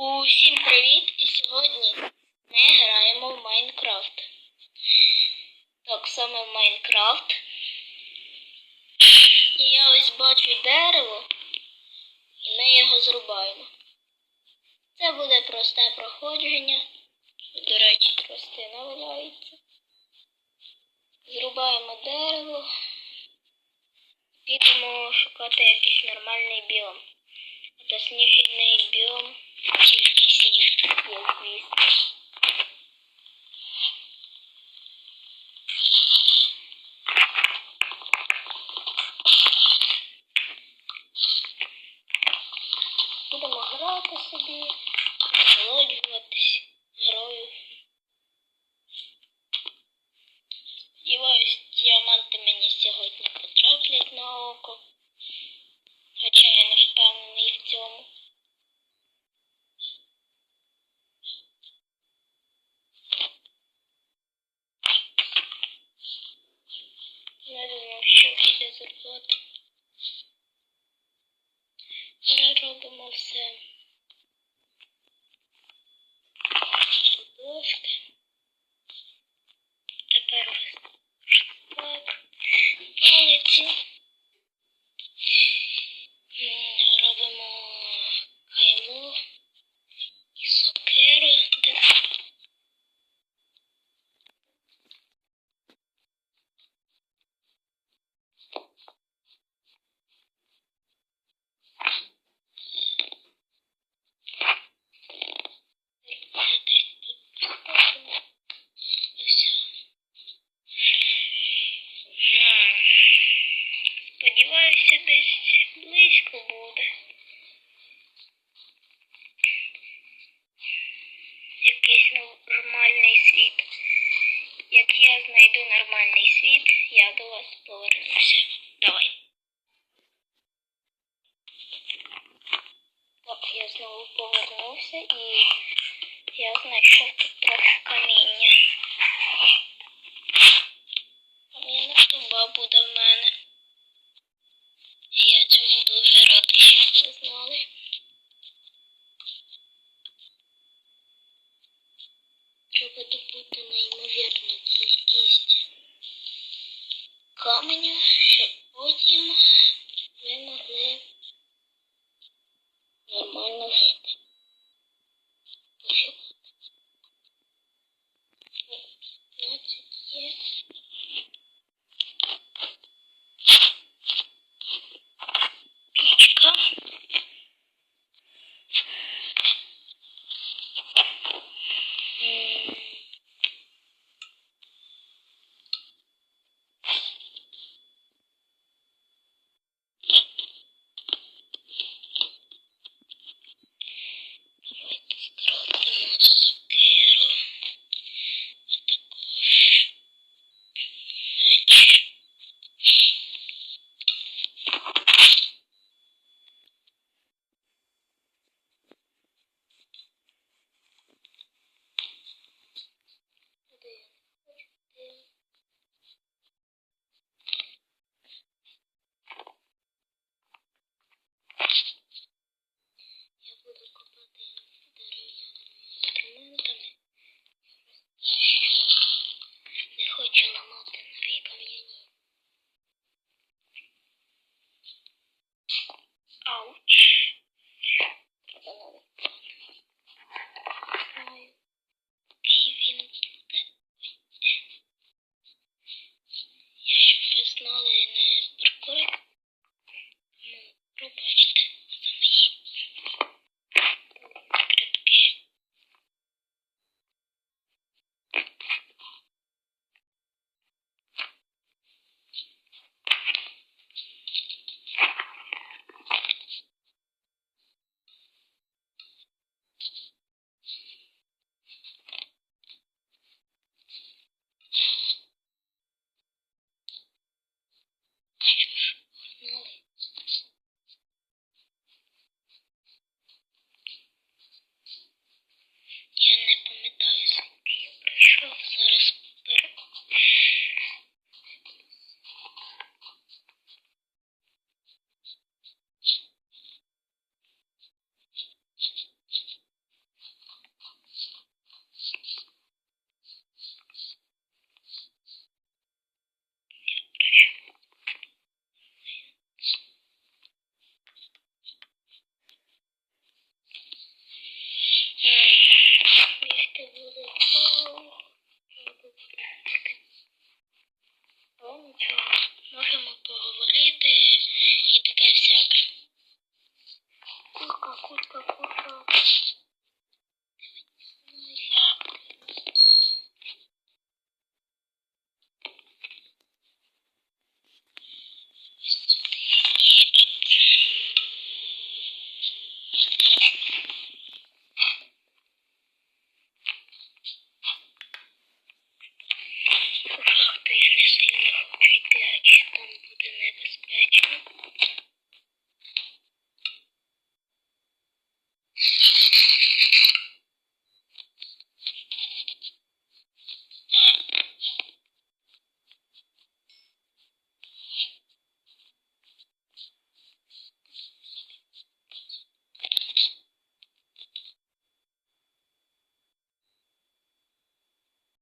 Усім привіт! І сьогодні ми граємо в Майнкрафт. Так саме в Майнкрафт. І я ось бачу дерево, і ми його зрубаємо. Це буде просте проходження. До речі, тростина валяється. Зрубаємо дерево. Підемо шукати якийсь нормальний біом. Та сніжний біом, Будемо грати собі, насолоджуватись грою. Сподіваюсь, діаманти мені сьогодні потраплять на око. Хоча я не впевнений в цьому. Переробимо все. Дошки. Тепер ось так. Палиці. Буде. Якийсь нормальний світ. Як я знайду нормальний світ, я до вас повернуся. Давай. Так, я знову повернувся і я знайшов тут трохи каміння. Кам'яна труба буде в мене. Ouch.